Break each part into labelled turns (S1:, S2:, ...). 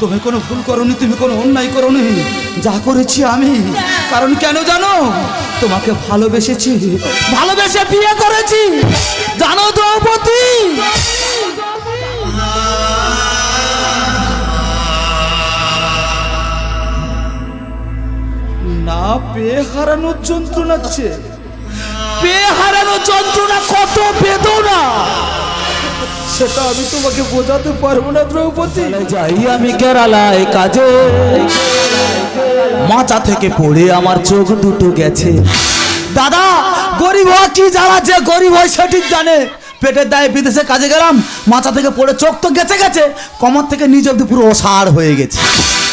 S1: তুমি কোনো ভুল করনি, তুমি কোনো অন্যায় করনি। যা করেছি আমি। কারণ কেন জানো? তোমাকে ভালোবেসেছি। ভালোবেসে বিয়ে করেছি। জানো দ্রৌপদী? না পেয়ে হারানোর যন্ত্রণাচ্ছে পেয়ে হারানোর যন্ত্রণা, কত বেদনা। সেটা আমি তোমাকে বোঝাতে পারব না, দ্রৌপদী।
S2: যাই আমি কেরালায় কাজে। মাথা থেকে পড়ে আমার চোখ দুটো গেছে।
S1: দাদা, গরিব হওয়া কি যারা যে গরিব হয় সঠিক জানে। পেটের দায়ে, বিদেশে কাজে গেলাম মাথা থেকে পড়ে চোখ তো গেছে গেছে, কমর থেকে নিজ অব্দি পুরো অসাড় হয়ে গেছে।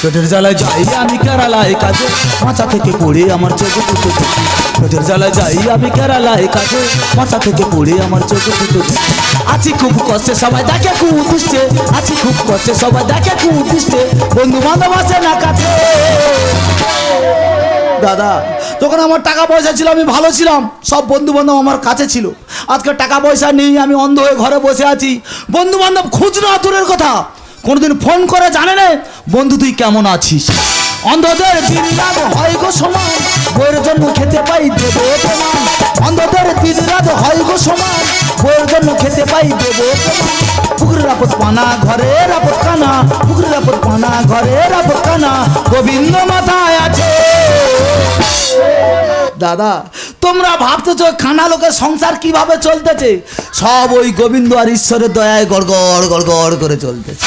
S1: পেটের জ্বালায় যাই আমি কেরালায় কাজে। মাথা থেকে পড়ে আমার চোখে দুটো গেছে পেটের জ্বালায় যাই আমি কেরালায় কাজে। মাথা থেকে পড়ে আমার চোখে দুটো গেছে আছি খুব কষ্টে, সবাই দেখে খুব দুষ্টে আছি খুব কষ্টে, সবাই দেখে খুব দুষ্টে বন্ধু বান্ধব আছে না কাছে? দাদা, তখন আমার টাকা পয়সা ছিল, আমি ভালো ছিলাম। সব বন্ধু বান্ধব আমার কাছে ছিল। আজকে টাকা পয়সা নেই, আমি অন্ধ হয়ে ঘরে বসে আছি। বন্ধু বান্ধব খুচরো দূরের কথা। কোনোদিন ফোন করে জানে না, বন্ধু তুই কেমন আছিস? অন্ধদের দিন রাত হয় গো সমান বইয়ের জন্য খেতে পাই দেব প্রমাণ। অন্ধদের দিন রাত হয় গো সমান বইয়ের জন্য খেতে পাই দেব পুকুরের আপদ পানা, ঘরের আপদ কানা, পুকুরের আপদ পানা, ঘরের আপদ কানা, গোবিন্দ মাথায় আছে। দাদা তোমরা ভাবতেছো খানা লোকের সংসার কীভাবে চলতেছে? সব ওই গোবিন্দ আর ঈশ্বরের দয়ায় গড়গড় গড়গড় করে চলতেছে।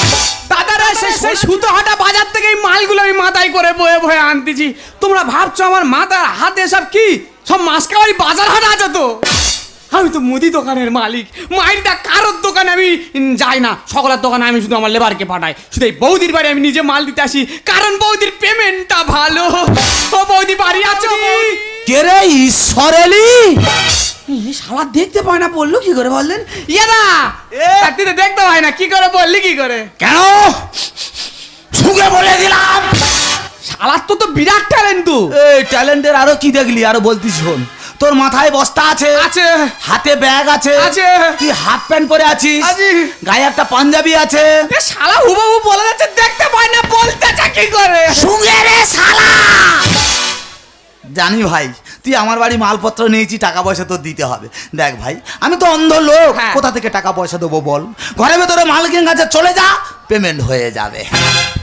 S3: দাদারা সেই সুতো হাটা বাজার থেকে এই মালগুলো আমি মাথায় করে বয়ে বয়ে আনতেছি। তোমরা ভাবছ আমার মাথার হাতে সব কি? সব মাসকাবারি বাজার হাট আছে তো? আমি তো মুদি দোকানের মালিক। মাইরিটা কারোর দোকানে আমি যাই না। সকলের দোকানে আমি শুধু আমার লেবারকে পাঠাই। শুধু এই বৌদির বাড়ি আমি নিজে মাল দিতে আসি। কারণ বৌদির পেমেন্টটা ভালো। ও বৌদি বাড়ি আছো
S1: কে রে ঈশ্বর এলি?
S3: এই শালা দেখতে পায় না বলল কি করে বললেন ইয়াদা তুই তো দেখতে পায় না কি করে বললি কি করে?
S1: কেন? ছুঁকে বলে দিলাম।
S3: শালার তো তো বিরাট ট্যালেন্ট তো
S1: এই ট্যালেন্টের আরও কি দেখলি? আরও বলতিস শোন। তোর মাথায় বস্তা আছে
S3: আছে।
S1: হাতে ব্যাগ আছে
S3: আছে।
S1: তুই হাফ প্যান্ট পরে আছিস
S3: আছি।
S1: গায়ে একটা পাঞ্জাবি আছে।
S3: এ শালা হুবাহু বলে যাচ্ছে দেখতে পায় না বলতেছে কি করে?
S1: শুঙ্গে রে শালা! জানি ভাই তুই আমার বাড়ি মালপত্র নিয়েছি টাকা পয়সা তো দিতে হবে। দেখ ভাই আমি তো অন্ধ লোক
S3: হ্যাঁ।
S1: কোথা থেকে টাকা পয়সা দেবো বল? ঘরের ভেতরে মালকিন কাছে চলে যা পেমেন্ট হয়ে যাবে।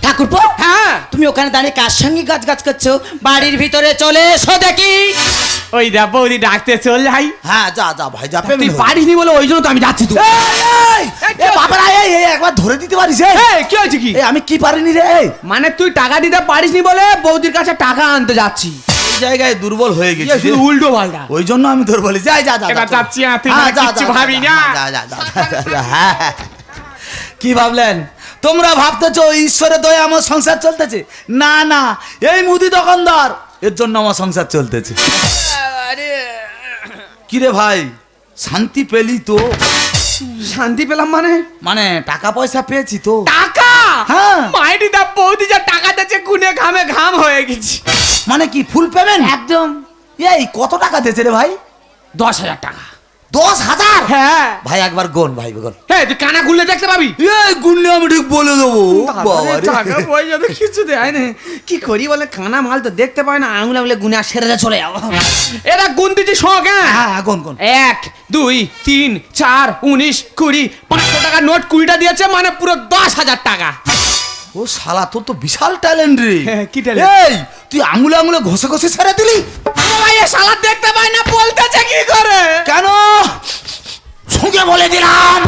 S4: ঠাকুরপো
S3: হ্যাঁ।
S4: তুমি ওখানে দাঁড়িয়ে কার সঙ্গে গাছ গাছ করছ? বাড়ির ভিতরে চলে এসো দেখি।
S3: ওই দা বৌদি ডাকতে চল যাই
S1: হ্যাঁ যা যা ভাই যা
S3: তুই পারিসনি বলে ওই জন্য তো আমি যাচ্ছি তো।
S1: এ বাবারা এই এই, একবার ধরে দিতে পারিস এই?
S3: এই, কি হয়েছে কি?
S1: এই আমি কি পারিনি রে
S3: মানে তুই টাকা দিতে পারিসনি বলে বৌদির কাছে টাকা আনতে যাচ্ছি।
S1: এই জায়গায় দুর্বল হয়ে গেছি
S3: ইয়ে, শুধু উল্টো পাল্টা।
S1: ওই জন্য আমি তোর বলি যাই যা যা।
S3: যাচ্ছি, ভাবি না।
S1: যা, যা, যা, যা, যা। কি ভাবলেন? তোমরা ভাবতেছো ঈশ্বরের দয়ে আমার সংসার চলতেছে? না না এই মুদি দোকানদার এর জন্য আমার সংসার চলতেছে। কিরে ভাই শান্তি পেলি তো।
S3: শান্তি পেলাম মানে?
S1: মানে টাকা পয়সা পেয়েছি তো।
S3: টাকা
S1: হ্যাঁ।
S3: মাইটি দা বৌদি যা টাকা দিয়েছে গুনে ঘামে ঘাম হয়ে গেছি।
S1: মানে কি ফুল পেমেন্ট
S4: একদম।
S1: এই কত টাকা দিয়েছে রে ভাই?
S3: দশ হাজার টাকা।
S1: দশ হাজার?
S3: হ্যাঁ।
S1: ভাই একবার গোন ভাই গোন।
S3: হ্যাঁ তুই কানা খুললে দেখতে পাবি?
S1: এই গুনলে আমি ঠিক বলে দেবো।
S3: টাকা পয়সা তো কিছু দেয় না। কি করি বলে কানা মাল তো দেখতে পায় না আঙুল আঙুলে গুনে আর সেরে চলে যাও। এরা গুনতেছি শখ হ্যাঁ?
S1: হ্যাঁ হ্যাঁ, গোন গোন।
S3: এক দুই তিন চার উনিশ কুড়ি পাঁচশো টাকা নোট কুড়িটা দিয়েছে মানে পুরো দশ হাজার টাকা।
S1: ও শালা তোর তো বিশাল ট্যালেন্ট রে।
S3: হ্যাঁ, কি talent?
S1: এই তুই আঙুলে আঙুলে ঘষে ঘষে ছেড়ে দিলি? বলে দিলাম।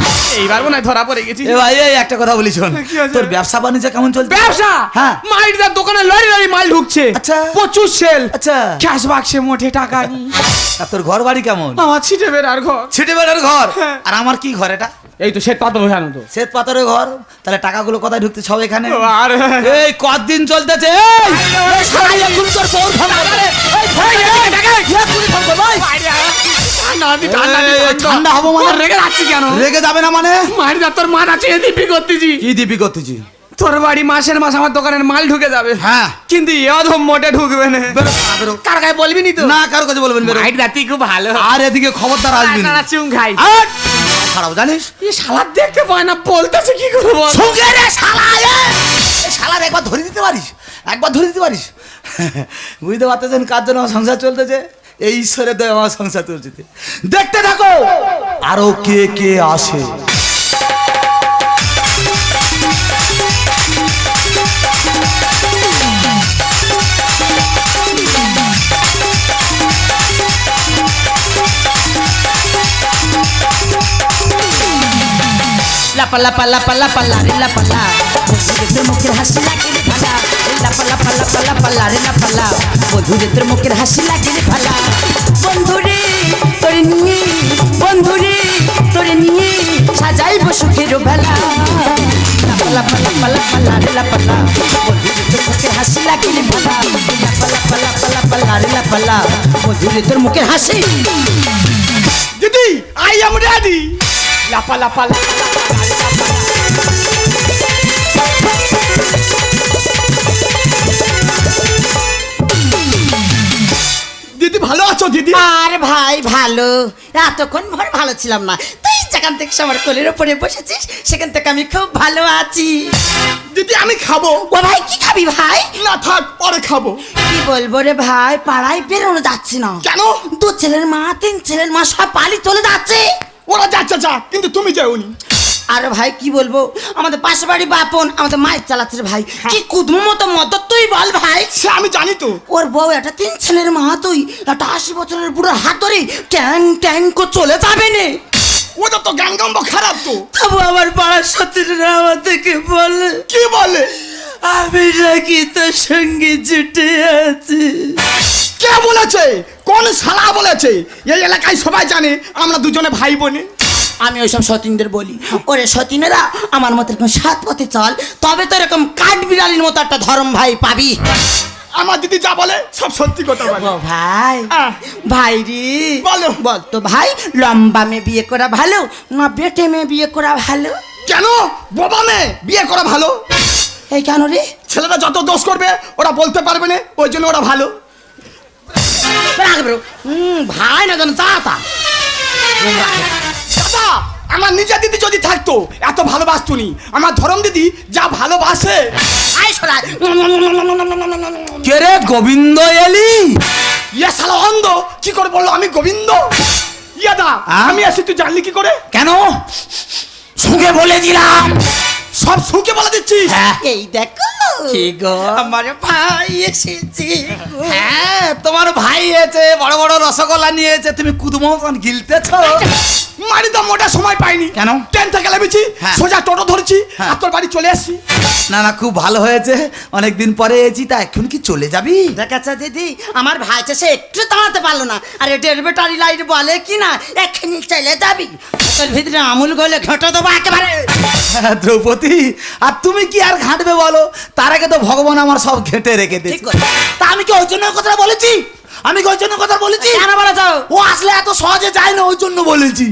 S3: এইবার মনে ধরা পড়ে গেছি।
S1: এ ভাই এই একটা কথা বলি শোন। তোর ব্যবসা বাণিজ্য কেমন চলছে?
S3: ব্যবসা?
S1: হ্যাঁ।
S3: মাইটার দোকানে লরি লরি মাল ঢুকছে।
S1: আচ্ছা।
S3: প্রচুর সেল
S1: আচ্ছা।
S3: ক্যাশ বাক্সে মোটে টাকা
S1: আর তোর ঘর বাড়ি কেমন?
S3: আমার ছিটে বেড়ার ঘর।
S1: ছিটে বেড়ার ঘর?
S3: হ্যাঁ।
S1: আর আমার কি ঘর এটা?
S3: এই তো শ্বেত পাথর বসানো তো।
S1: শ্বেত পাথরের ঘর? তাহলে টাকাগুলো কোথায় ঢুকতে সব এখানে?
S3: আর
S1: এই কতদিন চলতেছে? এই, শালা এক্ষুনি তোর বউর ফোন করবে। এই, ফোন করে, ফোন করবে, এই।
S3: ঠান্ডা
S1: হব মানে?
S3: রেগে যাচ্ছি কেন?
S1: রেগে যাবে না মানে?
S3: মায়ের যা তোর চেয়ে দিবি করতেছি।
S1: কি করতেছি?
S3: তোর বাড়ি মাসের মাস আমার দোকানের মাল ঢুকে যাবে।
S1: হ্যাঁ।
S3: কিন্তু এ মোটে ঢুকবে না। কার বলবি নি তো?
S1: না কারও কাছে বলবেন বেরো।
S3: মাইট রাতি খুব ভালো।
S1: আর এদিকে খবরদার আসবি না।
S3: চুং খাই।
S1: খারাপ জানিস?
S5: এই শালা দেখতে পায় না বলতেছে কি
S1: রে শালা এ! শালার একবার ধরে দিতে পারিস? একবার ধরে দিতে পারিস? বুঝতে পারতেছেন কার জন্য সংসার চলতেছে? এই ঈশ্বরের দয় আমার সংসার চলছে। দেখতে থাকো! আরও কে কে আসে?
S4: লাপা লাপা লাপা লাপা, লারে, লাপা লা বন্ধুরে মুখের হাসি লাগে রে ভালা এই লাপা লাপা লাপা লাপা লারে লাপা লা বন্ধুরে, তোর মুখের হাসি লাগে রে ভালা বন্ধুরে, তোরে নিয়ে, বন্ধুরে, তোরে নিয়ে সাজাইব সুখের বেলা। লাপা লাপা লাপা লাপা লারে লাপা লা বন্ধুরে, তোর মুখের হাসি লাগে রে ভালা এই লাপা লাপা লাপা লাপা লারে লাপা লা বন্ধুরে, তোর মুখের হাসি।
S5: দিদি আই এম রেডি লাপা লাপা লাপা দিদি ভালো আছো দিদি?
S4: আর ভাই ভালো। এতক্ষণ ভর ভালো ছিলাম না। তুই যেখান থেকে আমার কোলের ওপরে বসেছিস সেখান থেকে আমি খুব ভালো আছি।
S5: দিদি আমি খাব।
S4: ও ভাই কি খাবি ভাই?
S5: না থাক পরে খাব।
S4: কি বলব রে ভাই পাড়ায় বেরোনো যাচ্ছে না।
S5: কেন?
S4: দু ছেলের মা তিন ছেলের মা সব পালি চলে যাচ্ছে।
S5: ওরা যাচ্ছে যা কিন্তু তুমি যাওনি।
S4: আর ভাই কি বলব? আমাদের পাশে বাড়ি বাপন আমাদের মায়ের চালাচ্ছে ভাই। কি কুদম মতো মত তুই বল ভাই।
S5: সে আমি জানি তো।
S4: ওর বউ একটা তিন ছেলের মা তুই। একটা আশি বছরের বুড়োর হাত ধরে ট্যাং ট্যাং করে চলে যাবে না।
S5: ওটা তো গাঙ্গাম্ব খারাপ তো।
S4: তবু আমার পাড়ার সতীরা আমাদেরকে বলে
S5: কি বলে?
S4: আমি নাকি তোর সঙ্গে জুটে আছি।
S5: কে বলেছে? কোন শালা বলেছে? এই এলাকায় সবাই জানে আমরা দুজনে ভাই বোনে।
S4: আমি ওইসব সতীনদের বলি। ওরে সতীনেরা আমার মতো এরকম সাত পথে চল তবে তো এরকম কাঠ বিড়ালির মতো একটা ধরম ভাই পাবি।
S5: আমার দিদি যা বলে সব সত্যি কথা বলে।
S4: ভাই
S5: আহ।
S4: ভাই রে
S5: বলো।
S4: বল তো ভাই লম্বা মেয়ে বিয়ে করা ভালো না বেটে মেয়ে বিয়ে করা ভালো?
S5: কেন? বোবা মেয়ে বিয়ে করা ভালো?
S4: এই কেন রে?
S5: ছেলেরা যত দোষ করবে ওরা বলতে পারবে না ওই জন্য ওরা ভালো।
S4: হুম, ভাই না যেন চা তা।
S5: দাদা আমার নিজের দিদি যদি থাকতো এত ভালোবাসতুনি আমার ধরম দিদি যা ভালোবাসে।
S4: আয় সরা
S1: কে রে গোবিন্দ এলি?
S5: ইয়া শালা অন্ধ কি করে বলল? আমি গোবিন্দ। ইয়াদা
S1: দা
S5: আমি আসি তুই জানলি কি করে?
S1: কেন? সুখে বলে দিলাম।
S5: সব সুখে বলে দিচ্ছিস?
S4: এই দেখো।
S1: কি গো?
S4: আমার ভাই এসেছে
S1: হ্যাঁ তোমার ভাই এসে বড় বড় রসগোল্লা নিয়েছে তুমি কুদমতন গিলতেছ?
S5: মারি তো মোটা সময় পাইনি।
S1: কেন?
S5: ট্রেন থেকে লেবেছি
S1: হ্যাঁ।
S5: সোজা টোটো ধরেছি
S1: হ্যাঁ।
S5: আর তোর বাড়ি চলে আসছি।
S1: না না খুব ভালো হয়েছে। অনেকদিন পরে এসেছি তা এখন কি চলে যাবি?
S4: দেখাচ্ছে দিদি আমার ভাই সে একটু দাঁড়াতে পারল না। আর ব্যাটারি লাইট বলে কি না এক্ষুনি চলে যাবি। তোর ভিতরে আমুল গলে ঘটো দেবো একেবারে।
S1: হ্যাঁ, দ্রৌপদী আর তুমি কি আর ঘাঁটবে বলো? তার আগে তো ভগবান আমার সব ঘেঁটে রেখে দিয়েছে। তা আমি কি ওই জন্য কথা বলেছি? আমি কি ওই জন্য কথা বলেছি?
S4: কেন বলেছ
S1: ও আসলে এত সহজে যায় না ওই জন্য বলেছি।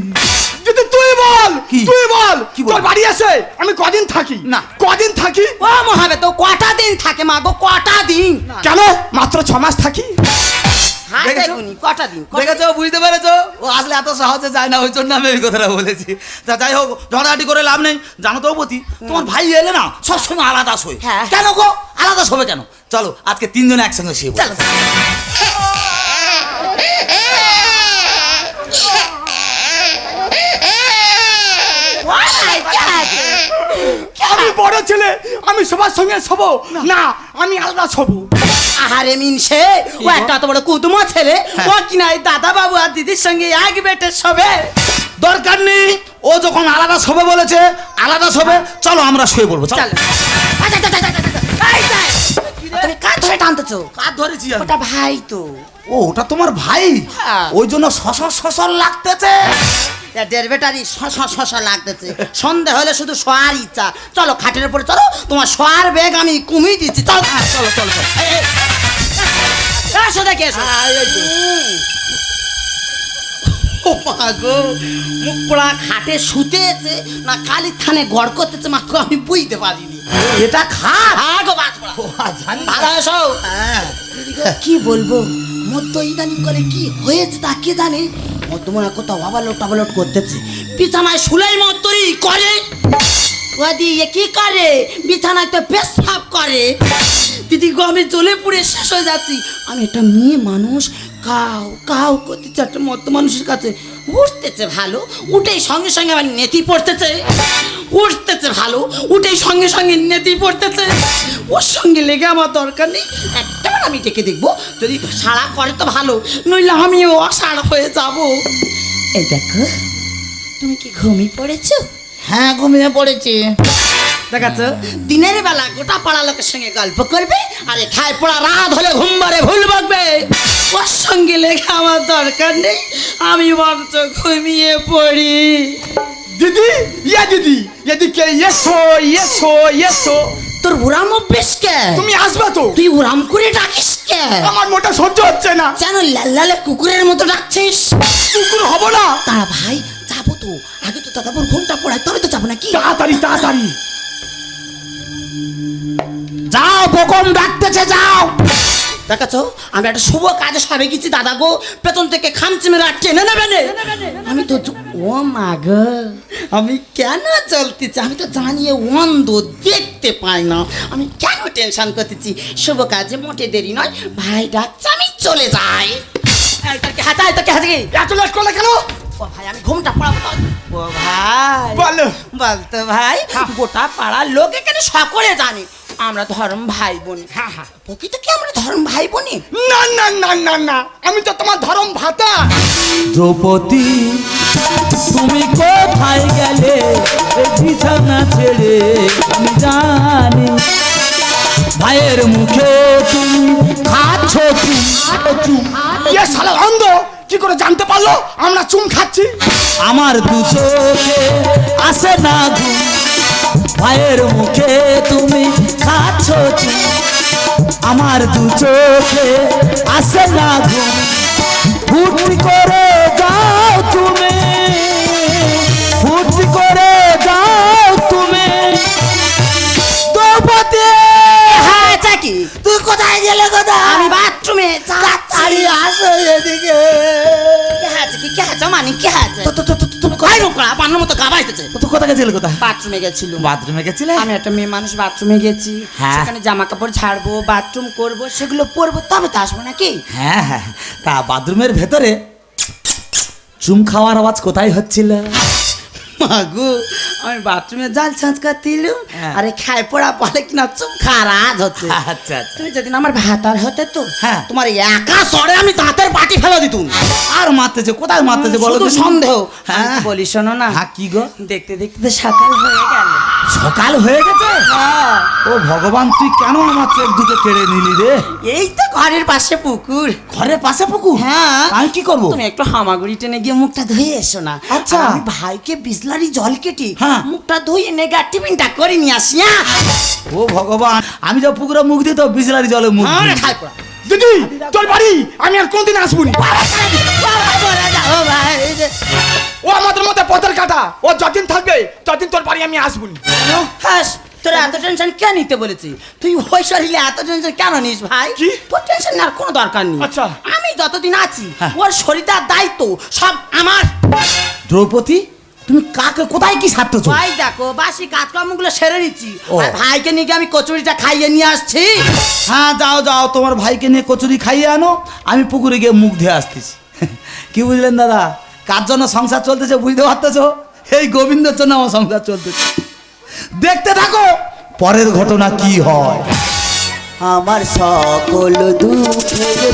S5: যদি তুই বল
S1: কি?
S5: তুই বল
S1: কি বল?
S5: তোর বাড়ি আসে আমি কদিন থাকি?
S1: না।
S5: কদিন থাকি?
S4: ও মহাবে তো কটা দিন থাকে মা গো? কটা দিন?
S5: কেন? মাত্র ছ মাস থাকি?
S4: কটা দিন
S1: দেখেছ? বুঝতে পেরেছ? ও আসলে এত সহজে যায় না ওই জন্য আমি এই কথাটা বলেছি। তা যাই হোক করে লাভ নেই। জানো তো পতি তোমার ভাই এলে না সবসময় আলাদা শোয়।
S4: হ্যাঁ।
S1: কেন গো? আলাদা শোবে কেন? চলো আজকে তিনজনে একসঙ্গে শুয়ে
S4: চলো। ওই, কি আছে?
S5: আমি বড় ছেলে আমি সবার সঙ্গে শোবো। না আমি আলাদা শোব।
S4: আহারে মিনসে ও একটা তো বড় কুদুমা ছেলে ও কিনা এই দাদা বাবু আর দিদির সঙ্গে এক বেটে সবে
S1: দরকার নেই ও যখন আলাদা শোবে বলেছে আলাদা শোবে চলো আমরা শুয়ে পড়ব চলো
S4: আচ্ছা, আচ্ছা, আচ্ছা, আচ্ছা, আচ্ছা। তুমি কার ধরে টানতেছো
S1: কার ধরেছি
S4: ওটা ভাই তো
S1: ও ওটা তোমার ভাই
S4: হ্যাঁ।
S1: ওই জন্য লাগতেছে
S4: দেড় বেটারি শশ শশ লাগতেছে সন্ধে হলে শুধু শোয়ার ইচ্ছা চলো খাটের উপরে চলো তোমার শোয়ার বেগ আমি কমিয়ে দিচ্ছি চলো
S1: চলো চলো
S4: এসো দেখে এসো। ও মা গো মুখ পোড়া খাটে শুতেছে না কালির থানে গড় করতেছে মা গো, আমি বুঝতে পারিনি।
S1: এটা খাট।
S4: হ্যাঁ গো বাজ ভালো এসো। কি বলব মধ্য ইদানিং করে কি হয়েছে তা কে জানে? মনে হয় কোথাও আবালোট টাবালোট করতেছে। বিছানায় শুলাই মতরি করে। ওদি এ কি করে? বিছানায় তো পেশাব করে। দিদি গমে জ্বলে পুড়ে শেষ হয়ে যাচ্ছি, আমি একটা মেয়ে মানুষ, কাউ কাউ করতে চারটে মতো মানুষের কাছে। উঠতেছে ভালো, উঠেই সঙ্গে সঙ্গে আমার নেতি পড়তেছে। উঠতেছে ভালো, উঠেই সঙ্গে সঙ্গে নেতি পড়তেছে। ওর সঙ্গে লেগে আমার দরকার নেই, একটাবার আমি ডেকে দেখব, যদি সাড়া করে তো ভালো, নইলে আমিও অসাড় হয়ে যাব। এই দেখো, তুমি কি ঘুমিয়ে পড়েছো?
S6: হ্যাঁ ঘুমিয়ে পড়েছি।
S4: দেখাচ্ছ দিনের বেলা গোটা পাড়া লোকের সঙ্গে গল্প করবে আর খায় পড়া রাত হলে ঘুমবারে ভুল বকবে। ওর সঙ্গে লেখা আমার দরকার নেই আমি বরঞ্চ ঘুমিয়ে পড়ি।
S5: দিদি ইয়া দিদি এদিকে এসো এসো এসো।
S4: তোর উড়াম অভ্যেস কে?
S5: তুমি আসবে তো।
S4: তুই উড়াম করে ডাকিস কে?
S5: আমার মোটা সহ্য হচ্ছে না।
S4: যেন লাল লালে কুকুরের মতো ডাকছিস।
S5: কুকুর হব না।
S4: তারা ভাই যাব তো। আগে তো দাদাপুর ঘুমটা পড়ায় তবে তো যাব নাকি?
S5: তাড়াতাড়ি তাড়াতাড়ি।
S6: যাও বকম ডাকতেছে যাও।
S4: দেখাচ্ছ? আমি একটা শুভ কাজে সবে গেছি দাদা গো। পেছন থেকে খামচি মেরে আর টেনে নেবে নে। আমি তো ও মা গো আমি কেন চলতেছি আমি তো জানিয়ে অন্ধ দেখতে পাই না। আমি কেন টেনশন করতেছি? শুভ কাজে মোটে দেরি নয়। ভাই ডাকছে আমি চলে যাই। কি হাতে তোর কি হাতে
S5: এত লেট করলে কেন?
S4: ও ভাই আমি ঘুমটা পড়াবো তো। ও ভাই
S5: বলো।
S4: বলতো ভাই গোটা পাড়ার লোক এখানে সকলে জানে? আমরা ধর্ম ভাই বোন
S5: হ্যাঁ হ্যাঁ।
S4: প্রকৃত কি আমরা ধর্ম ভাই বোনই
S5: না না না না না। আমি তো তোমার ধরম ভাতা।
S1: দ্রৌপদী তুমি কোথায় গেলে? এই বিছানা ছেড়ে আমি জানি। ভাইয়ের মুখে তুমি খাচ্ছ চুম
S5: ইয়ে শালা অন্ধ কি করে জানতে পারল? আমরা চুম খাচ্ছি।
S1: আমার দু চোখে আসে না ঘুম। ভাইয়ের মুখে তুমি খাচ্ছ চুম আমার দু চোখে আসে না ঘুম? ফুটি করে যাও তুমি। ফুটি করে যাও তুমি। দ্রৌপদী
S4: হ্যাঁ চাকি
S6: তুই কোথায় গেলে কোথায়
S4: আমি বাথরুমে যাচ্ছি।
S6: আসো এদিকে।
S4: কে আছে? কি কে আছে? মানে কে
S6: তো- তো- তুমি
S4: নোকরা পান্নার মতো গাবাইতেছে
S6: তো কোথা গেছিল কোথা
S4: বাথরুমে গেছিল।
S6: বাথরুমে গেছিলে?
S4: আমি একটা মেয়ে মানুষ বাথরুমে গেছি।
S6: হ্যাঁ।
S4: সেখানে জামা কাপড় ছাড়বো বাথরুম করব সেগুলো পরবো তবে তো আসব নাকি?
S1: হ্যাঁ হ্যাঁ। তা বাথরুমের ভেতরে চুম খাওয়ার আওয়াজ কোথায় হচ্ছিল?
S4: মাগু। আমি বাথরুমে জাল ছাঁচ দিলুম
S1: হ্যাঁ।
S4: আরে খায় পড়া বলে কিনা চুপ খারাজ হচ্ছে
S1: আচ্ছা
S4: তুমি যেদিন আমার ভাতার হতে তো
S1: হ্যাঁ।
S4: তোমার একা সরে আমি দাঁতের পাটি ফেলে দিতুম।
S1: আর মারতেছে কোথায় মারতেছে বলো তো?
S4: সন্দেহ।
S1: হ্যাঁ।
S4: বলি শোনো না।
S1: হ্যাঁ কি গো?
S4: দেখতে দেখতে তো সকাল হয়ে গেল।
S1: সকাল হয়ে গেছে? ও ভগবান তুই কেন আমার চোখ দুটো কেড়ে নিলি রে?
S4: এই তো ঘরের পাশে পুকুর।
S1: ঘরের পাশে পুকুর?
S4: হ্যাঁ।
S1: আমি কি করব?
S4: তুমি একটু হামাগুড়ি টেনে গিয়ে মুখটা ধুয়ে এসো না।
S1: আচ্ছা।
S4: আমি ভাইকে বিসলারি জল কেটে
S1: হ্যাঁ।
S4: মুখটা ধুয়ে নেগা টিফিনটা করে নিয়ে আসি হ্যাঁ?
S1: ও ভগবান আমি যা পুকুরে মুখ দিই তো বিসলারি জলে মুখ
S4: পড়া
S5: দিদি তোর বাড়ি? আমি আর কোনদিন আসব না।
S4: ও
S5: আমাদের মধ্যে পথের কাটা। ও যতদিন থাকবে ততদিন তোর বাড়ি আমি আসব না।
S4: হাস তোর এত টেনশন কেন নিতে বলেছি? তুই ওই শরীরে এত টেনশন কেন নিস ভাই? তোর টেনশন নেওয়ার কোনো দরকার নেই।
S5: আচ্ছা।
S4: আমি যতদিন আছি
S1: হ্যাঁ।
S4: ওর শরীরটার দায়িত্ব সব আমার।
S1: দ্রৌপদী তুমি কাকে কোথায় কি সারতেছো
S4: ভাই দেখো বাসি কাজকর্মগুলো সেরে নিচ্ছি।
S1: ও।
S4: আর ভাইকে নিয়ে আমি কচুরিটা খাইয়ে নিয়ে আসছি।
S1: হ্যাঁ যাও যাও তোমার ভাইকে নিয়ে কচুরি খাইয়ে আনো। আমি পুকুরে গিয়ে মুখ ধুয়ে আসতেছি। কি বুঝলেন দাদা? কার জন্য সংসার চলতেছে বুঝতে পারতেছো? এই গোবিন্দর জন্য আমার সংসার চলতেছে। দেখতে থাকো পরের ঘটনা কি হয়?
S7: আমার সকল দুঃখের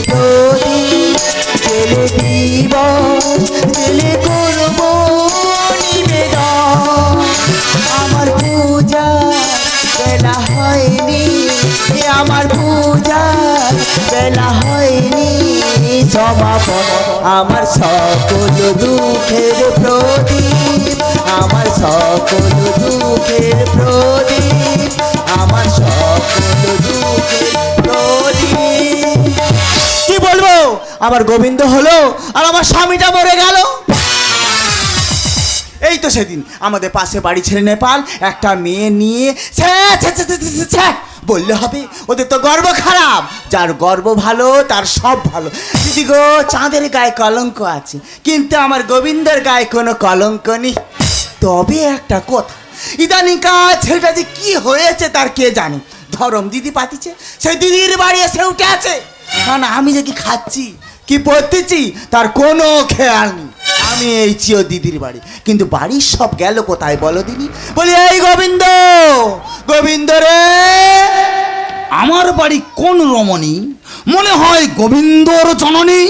S7: আমার সকল দুঃখের প্রদীপ, আমার সকল দুঃখের প্রদীপ, আমার সকল দুঃখের প্রদীপ। কি বলব? আমার গোবিন্দ হলো আর আমার স্বামীটা মরে গেল। এই তো সেদিন আমাদের পাশে বাড়ি ছেড়ে নেপাল, একটা মেয়ে নিয়ে বললে হবে, ওদের তো গর্ব খারাপ। যার গর্ব ভালো, তার সব ভালো। দিদি গো, চাঁদের গায়ে কলঙ্ক আছে, কিন্তু আমার গোবিন্দের গায়ে কোনো কলঙ্ক নেই। তবে একটা কথা ইদানিকার ছেলেটা যে কি হয়েছে তার কে জানে? ধরম দিদি পাতিছে, সেই দিদির বাড়ি এসে উঠে আছে। না না, আমি যে কি খাচ্ছি, কি পড়তেছি তার কোনো খেয়াল নেই। আমি এই চিও দিদির বাড়ি, কিন্তু বাড়ির সব গেল কোথায় বলো দিদি? বলি, এই গোবিন্দ গোবিন্দ রে,
S1: আমার বাড়ি কোন রমণী মনে হয় গোবিন্দর জননী।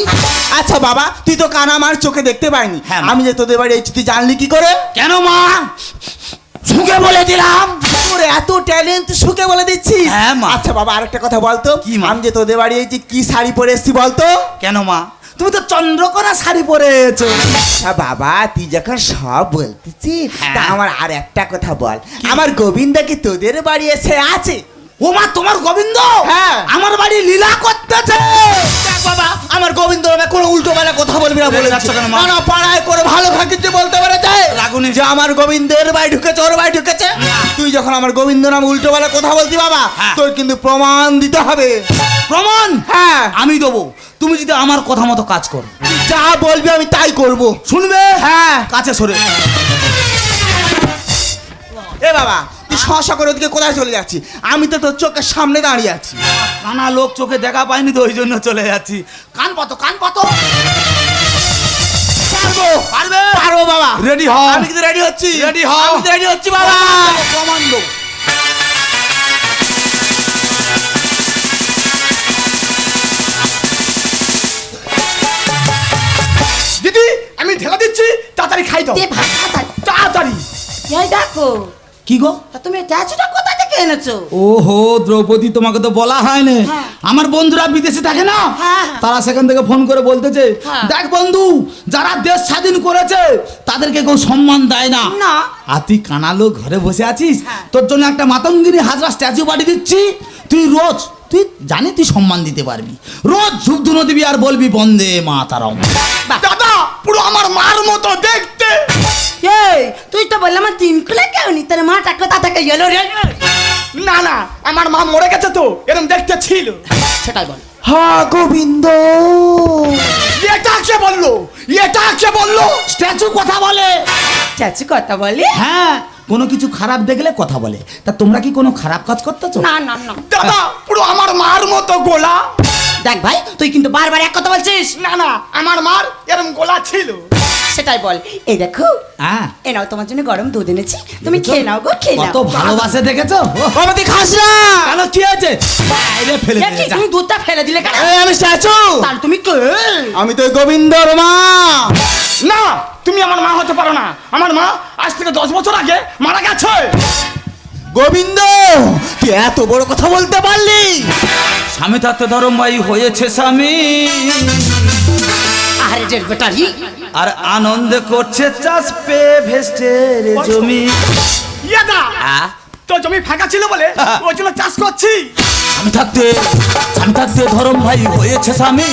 S7: আচ্ছা বাবা তুই তো কানা আমার চোখে দেখতে পাইনি।
S1: হ্যাঁ, মা।
S7: আমি যে তোদের বাড়ি এসেছি তুই জানলি কি করে?
S1: কেন মা? সুখে বলে দিলাম।
S7: তোর এত ট্যালেন্ট সুখে বলে দিচ্ছিস
S1: হ্যাঁ, মা।
S7: আচ্ছা বাবা আরেকটা কথা বলতো।
S1: কি, মা?
S7: আমি যে তোদের বাড়ি এই কি শাড়ি পরে এসেছি বলতো?
S1: কেন মা? তুমি তো চন্দ্রকোনা শাড়ি পরেছো
S7: আচ্ছা বাবা তুই যখন সব বলতেছিস
S1: হ্যাঁ।
S7: তা আমার আর একটা কথা বল। আমার গোবিন্দা কি তোদের বাড়ি এসে আছে?
S1: ও মা তোমার গোবিন্দ?
S7: হ্যাঁ।
S1: আমার বাড়ি লীলা করতেছে।
S7: দেখ বাবা আমার গোবিন্দ কোনো উল্টো বেলা কথা বলবি না বলে
S1: যাচ্ছ কেন, মা?
S7: না পাড়ায় করে ভালো খাকিতে বলতে পারে যায়
S1: রাগুনি।
S7: যে আমার গোবিন্দের বাড়ি ঢুকেছে ওর বাড়ি ঢুকেছে। তুই যখন আমার গোবিন্দ নাম উল্টো বেলা কথা বলতি বাবা
S1: হ্যাঁ।
S7: তোর কিন্তু প্রমাণ দিতে হবে।
S1: প্রমাণ?
S7: হ্যাঁ।
S1: আমি দেবো। তুমি যদি আমার কথা মতো কাজ করো।
S7: যা বলবি আমি তাই করব।
S1: শুনবে?
S7: হ্যাঁ।
S1: কাছে সরে।
S7: এ বাবা শশা করে ওদিকে কোথায় চলে যাচ্ছি? আমি তো তোর চোখের সামনে দাঁড়িয়ে আছি।
S1: কানা লোক চোখে দেখা পাইনি তো ওই জন্য চলে যাচ্ছি। কান পাতো কান পাতো।
S7: পারব।
S1: পারবে?
S7: পারব বাবা।
S1: রেডি হও।
S7: আমি কিন্তু রেডি হচ্ছি।
S1: হও।
S7: আমি রেডি হচ্ছি বাবা।
S1: দেবো
S5: দিদি আমি ঢেলা দিচ্ছি। তাড়াতাড়ি খাই দাও।
S4: তাড়াতাড়ি।
S5: তাড়াতাড়ি।
S4: এই দেখো।
S1: কি গো?
S4: তুমি ট্যাচুটা কোথা থেকে এনেছো
S1: ওহো দ্রৌপদী তোমাকে তো বলা হয়নি
S4: হ্যাঁ।
S1: আমার বন্ধুরা বিদেশে থাকে না
S4: হ্যাঁ।
S1: তারা সেখান থেকে ফোন করে বলতেছে
S4: হ্যাঁ।
S1: দেখ বন্ধু যারা দেশ স্বাধীন করেছে তাদেরকে কেউ সম্মান দেয় না। আর তুই কানালো ঘরে বসে আছিস
S4: হ্যাঁ।
S1: তোর জন্য একটা মাতঙ্গিনী হাজরা স্ট্যাচু বাড়ি দিচ্ছি তুই রোজ তুই জানি তুই সম্মান দিতে পারবি। রোজ ঝুপ ধুনো দিবি আর বলবি বন্দে মাতারম।
S5: দাদা পুরো আমার মার মতো দেখতে।
S4: এই তুই তো বললাম আমার তিন কুলে কেউ নি তোর মাটা কোথা থেকে এলো রে।
S5: না না আমার মা মরে গেছে তো এরকম দেখতে ছিল।
S4: সেটাই বল।
S7: হা গোবিন্দ।
S5: এটা কে বলল? এটা কে বলল?
S1: স্ট্যাচু কথা বলে।
S4: চাচু কথা বলি?
S1: হ্যাঁ কোনো কিছু খারাপ দেখলে কথা বলে। তা তোমরা কি কোনো খারাপ কাজ করতেছো?
S4: না না না।
S5: দাদা পুরো আমার মার মতো গোলা।
S4: দেখ ভাই তুই কিন্তু বারবার এক কথা বলছিস।
S5: না না আমার মার এরকম গোলা ছিল।
S4: সেটাই বল। এই দেখো।
S1: হ্যাঁ।
S4: এ নাও তোমার জন্য গরম দুধ এনেছি। তুমি খেয়ে নাও গো খেয়ে
S1: কত
S4: নাও
S1: ভালোবাসে দেখেছ?
S7: তুই খাস না!
S1: কেন কি আছে বাইরে ফেলে
S4: এ
S1: দে,
S4: কি,
S1: যা।
S4: তুমি দুধটা ফেলে দিলে কেন?
S7: এই আমি স্ট্যাচু!
S4: তাহলে তুমি কে?
S7: আমি তো গোবিন্দর মা!
S5: না তুমি আমার মা হতে পারো না। আমার মা আজ থেকে দশ বছর আগে মারা গেছে।
S7: গোবিন্দ তুই এত বড় কথা বলতে পারলি?
S1: স্বামী থাকতে ধরম ভাই হয়েছে স্বামী।
S4: আরে জের বেটারি।
S1: আর আনন্দ করছে চাষ পে ভেস্টের জমি।
S5: ইয়াদা তো জমি ফাঁকা ছিল বলে ওই জন্য চাষ করছি।
S1: স্বামী থাকতে স্বামী থাকতে ধরম ভাই হয়েছে স্বামী।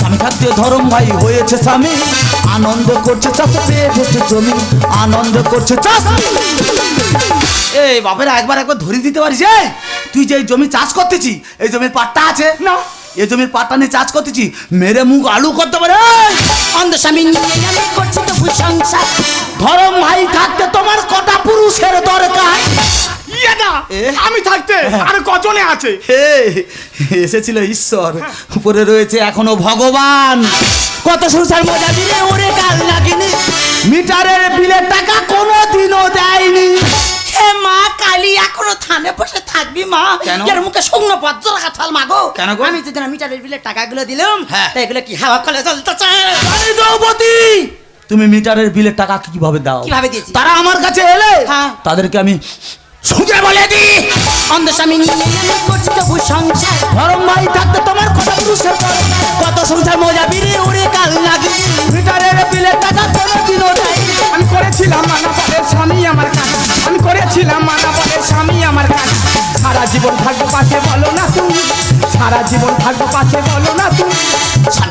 S1: স্বামী থাকতে ধরম ভাই হয়েছে স্বামী। আনন্দ করছে চাষ পে ভেস্টের জমি। আনন্দ করছে চাষ। এই বাপের একবার একবার ধরে দিতে পারিস তুই যে এই জমি চাষ করতেছি এই জমির পাট্টা আছে।
S5: না।
S1: এই জমির পাট্টা নিয়ে চাষ করতেছি মেরে মুখ আলু করতে পারে!
S4: অন্ধ স্বামী করছি তো ভূসংসার
S1: ধরম ভাই থাকতে তোমার কটা পুরুষের দরকার?
S5: ইয়াদা আমি থাকতে আর কজনে আছে?
S1: হে এসেছিল ঈশ্বর উপরে রয়েছে এখনও ভগবান। কত সংসার মজা দিলে ওরে গাল লাগেনি। মিটারের বিলের টাকা কোনো দিনও দেয়নি।
S4: মা কালি এখনও থানে বসে থাকবি মা এর মুখে শুকনো বজ্র কাছাল মাগো
S1: কেন গো?
S4: আমি যেদিন মিটারের বিলের টাকাগুলো দিলাম
S1: হ্যাঁ।
S4: এগুলো কি হাওয়া কলে চলতেছে
S1: আরে দ্রৌপদী তুমি মিটারের বিলের টাকা কীভাবে দাও
S4: কীভাবে দিয়েছি?
S1: তারা আমার কাছে এলে
S4: হ্যাঁ।
S1: তাদেরকে আমি সুজে বলে দিই
S4: অন্ধ স্বামী করছি তো ভূসংসার
S1: ধরম ভাই থাকতে তোমার কটা পুরুষের কত সংসার মজা বিড়ি উড়ে গাল লাগে। মিটারের বিলের টাকা কোনো দিনও দেয়নি
S5: আমি করেছিলাম মানা বলে স্বামী আমার কাছে আমি করেছিলাম মানা বলে স্বামী আমার কাছে সারা জীবন থাকব পাশে বলো না তুমি। সারা জীবন থাকব পাশে বলো না তুমি।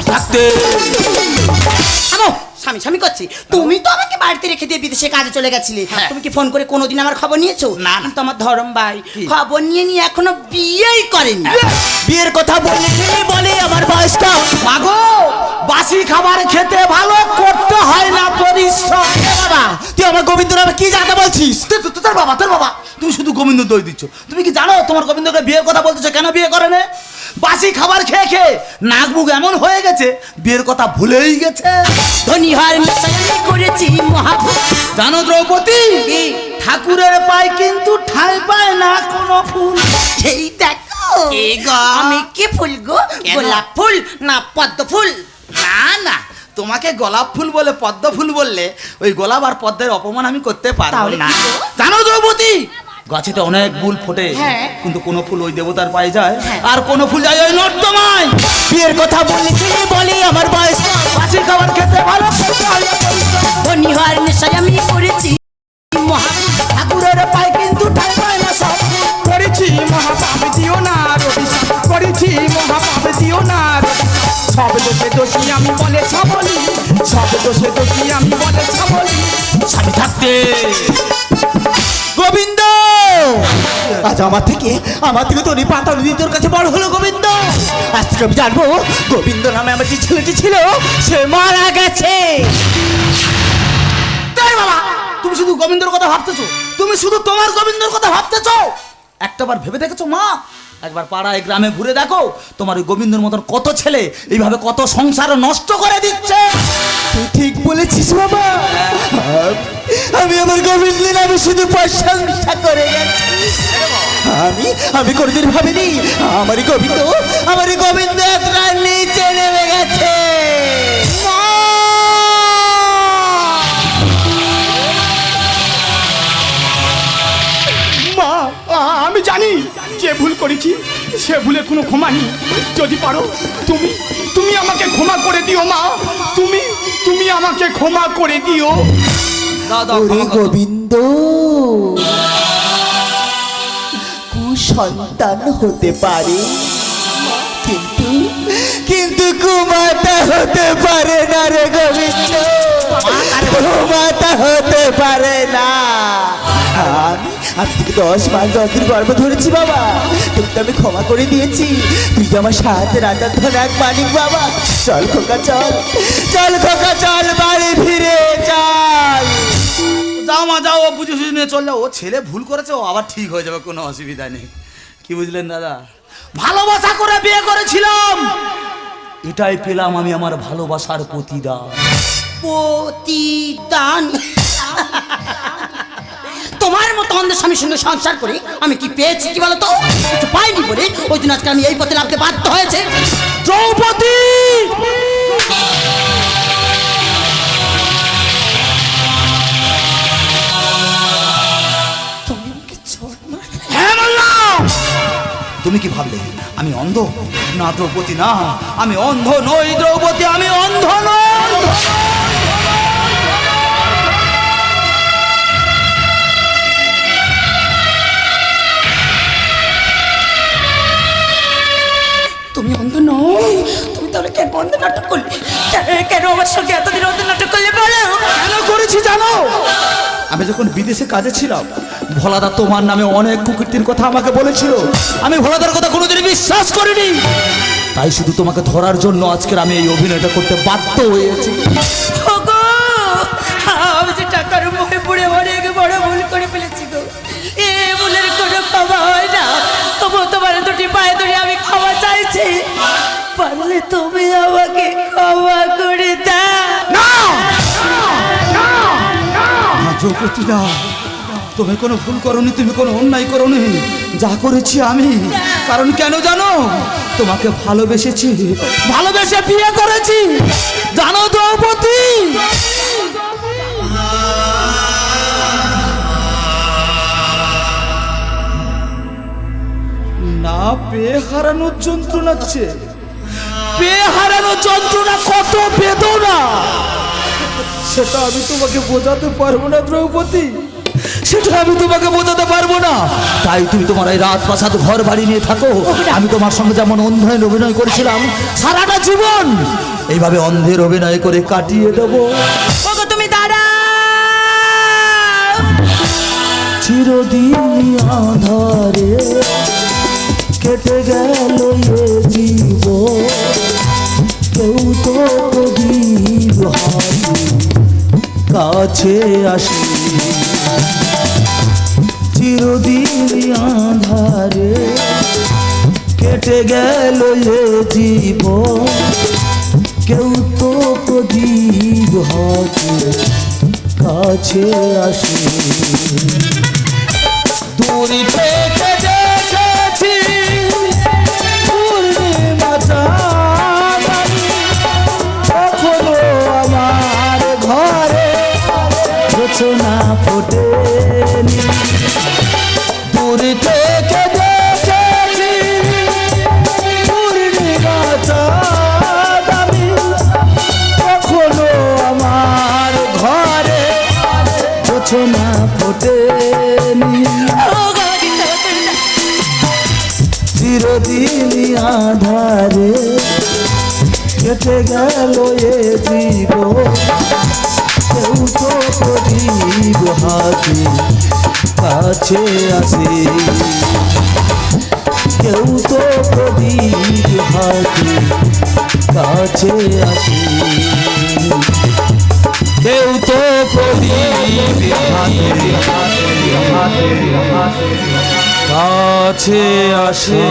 S1: থাকতে।
S4: স্বামী স্বামী করছি। তুমি তো আমাকে বাড়িতে রেখে দিয়ে বিদেশে কাজে চলে গেছিলে। তুমি কি ফোন করে কোনোদিন আমার খবর নিয়েছো?
S1: না।
S4: কিন্তু আমার ধরম ভাই। খবর নিয়ে নিয়ে এখনও বিয়েই করেনি।
S7: বিয়ের কথা বলে বলে আমার বয়সটা
S1: মাগো! বাসি খাবার খেতে ভালো করতে হয় না পরিশ্রম।
S7: বাবা তুই আমার গোবিন্দ নামে কি জানতে বলছিস?
S1: তো- তো- তো- তোর বাবা তোর বাবা। তুমি শুধু গোবিন্দ দই দিচ্ছ। তুমি কি জানো তোমার গোবিন্দকে বিয়ের কথা বলতেছো? কেন বিয়ে করে নে? বাসি খাবার খেয়ে খেয়ে নাক মুখ এমন হয়ে গেছে বিয়ের কথা ভুলেই গেছে।
S4: ধনী করেছি
S1: জানো দ্রৌপদী? ঠাকুরের পায় কিন্তু ঠাঁই পায় না কোনো ফুল।
S4: এই দেখো। আমি কি ফুল গো? গোলাপ ফুল না পদ্ম ফুল?
S1: না না। তোমাকে গোলাপ ফুল বলে পদ্ম ফুল বললে ওই গোলাপ আর পদ্মের অপমান আমি করতে পারব না। জানো দ্রৌপদী? গাছেতে অনেক ফুল ফোটে
S4: হ্যাঁ।
S1: কিন্তু কোনো ফুল ওই দেবতার পায়ে যায় আর কোনো ফুল যায় ওই নর্দমায়।
S7: বিয়ের কথা বলে বলে আমার বয়সটা
S1: বাসি খাবার খেতে ভালো হয়।
S4: ধনী হওয়ার নেশায় আমি করেছি।
S1: ঠাকুরের পায় কিন্তু ঠাঁই পায় না সব।
S5: করেছি মহাপাপ দিও না রবি করেছি মহাপাপ দিও না সব দোষে দোষী আমি বলে সবলি সব দোষে দোষী আমি বলে সবলি
S1: স্বামী থাকতে।
S7: আজ আমার থেকে আমার থেকে তোর পাতা নদী তোর কাছে বড় হলো গোবিন্দ। আজ থেকে আমি জানব, গোবিন্দ নামে আমার যে ছেলেটি ছিল, সে মারা গেছে।
S1: তুমি শুধু গোবিন্দর কথা ভাবতেছো? তুমি শুধু তোমার গোবিন্দর কথা ভাবতেছো? একটাবার ভেবে দেখেছ মা? একবার পাড়ায় গ্রামে ঘুরে দেখো, তোমার ওই গোবিন্দর মতন কত ছেলে এইভাবে কত সংসার নষ্ট করে দিচ্ছে।
S7: তুই ঠিক বলেছিস বাবা। আমি আমার গোবিন্দ আমি শুধু প্রশংসা করে গেছি। আমি আমি কোনোদিন ভাবিনি আমারই গোবিন্দ আমারই গোবিন্দ
S5: সে ভুলে কোনো ক্ষমা নেই। যদি পারো তুমি তুমি আমাকে ক্ষমা করে দিও মা। তুমি তুমি আমাকে ক্ষমা করে দিও।
S1: করো।
S7: গোবিন্দ। কুসন্তান হতে পারে। কিন্তু কিন্তু কুমাতা হতে পারে না রে গোবিন্দ। কুমাতা হতে পারে না। আমি আজ থেকে দশ মাস দশ দিন গর্ভ ধরেছি বাবা। তোকে আমি ক্ষমা করে দিয়েছি। তুই আমার সাথে রাজার ধন এক মানিক বাবা। চল খোকা চল। চল খোকা চল বাড়ি ফিরে চল।
S1: যাও মা যাও ও বুঝে সুঝে নিয়ে চল। ও ছেলে ভুল করেছে ও আবার ঠিক হয়ে যাবে কোনো অসুবিধা নেই। কি বুঝলেন দাদা? ভালোবাসা করে বিয়ে করেছিলাম। এটাই পেলাম আমি আমার ভালোবাসার প্রতিদান।
S4: প্রতিদান। তোমার মতো অন্ধ স্বামীর সঙ্গে সংসার করে আমি কি পেয়েছি কি বলতো? কিছু পাইনি বলে ওই দিন আজকে আমি এই পথে নামতে বাধ্য হয়েছে।
S1: দ্রৌপদী। হ্যাঁ তুমি কি ভাবলে আমি অন্ধ? না দ্রৌপদী না আমি অন্ধ নই দ্রৌপদী আমি অন্ধ নই।
S4: কেন- আমার সঙ্গে এতদিন নাটক করলে বলো?
S1: কেন করেছি জানো? আমি যখন বিদেশে কাজে ছিলাম ভোলাদা তোমার নামে অনেক কুকীর্তির কথা আমাকে বলেছিল। আমি ভোলাদার কথা কোনোদিন বিশ্বাস করিনি। তাই শুধু তোমাকে ধরার জন্য আজকের আমি এই অভিনয়টা করতে বাধ্য হয়েছি।
S4: আমি যে টাকার মুখে পড়ে অনেক বড় ভুল করে ফেলেছি গো। এ ভুলের কোনো ক্ষমা হয় না। দুটি পায়ে ধরে আমি ক্ষমা চাইছি। পারলে তুমি আমাকে ক্ষমা করে দাও।
S1: তুমি কোনো ভুল করনি, তুমি কোনো অন্যায় করনি। যা করেছি আমি। কারণ কেন জানো? তোমাকে ভালোবেসেছি। ভালোবেসে বিয়ে করেছি। জানো দ্রৌপদী? না পেয়ে হারানোর যন্ত্রণাচ্ছে পেয়ে হারানোর যন্ত্রণা কত বেদনা। সেটা আমি তোমাকে বোঝাতে পারব না দ্রৌপদী। সেটা আমি তোমাকে বোঝাতে পারব না। তাই তুমি তোমার এই রাত প্রাসাদ ঘর বাড়ি নিয়ে থাকো। আমি তোমার সঙ্গে যেমন অন্ধের অভিনয় করেছিলাম সারাটা জীবন এইভাবে অন্ধের অভিনয় করে কাটিয়ে দেবো।
S4: তুমি
S1: চিরদিন আধারে কেটে গেল জীব কেউ তো কাছে আসি। চিরদিন আধারে কেটে গেল এ জীব কেউ তো প্রদীপ হাতে কাছে আসি। দূরি রচনা ফোটেনি দূরি থেকে। কখনো আমার ঘরে রচনা ফোটেনি চিরদিন আধারে কেটে গেল এ জীব তো প্রদীপ হাতে, কাছে আসে কেউ তো প্রদীপ হাতে, কাছে আসে কেউ তো প্রদীপ হাতে, কাছে আসে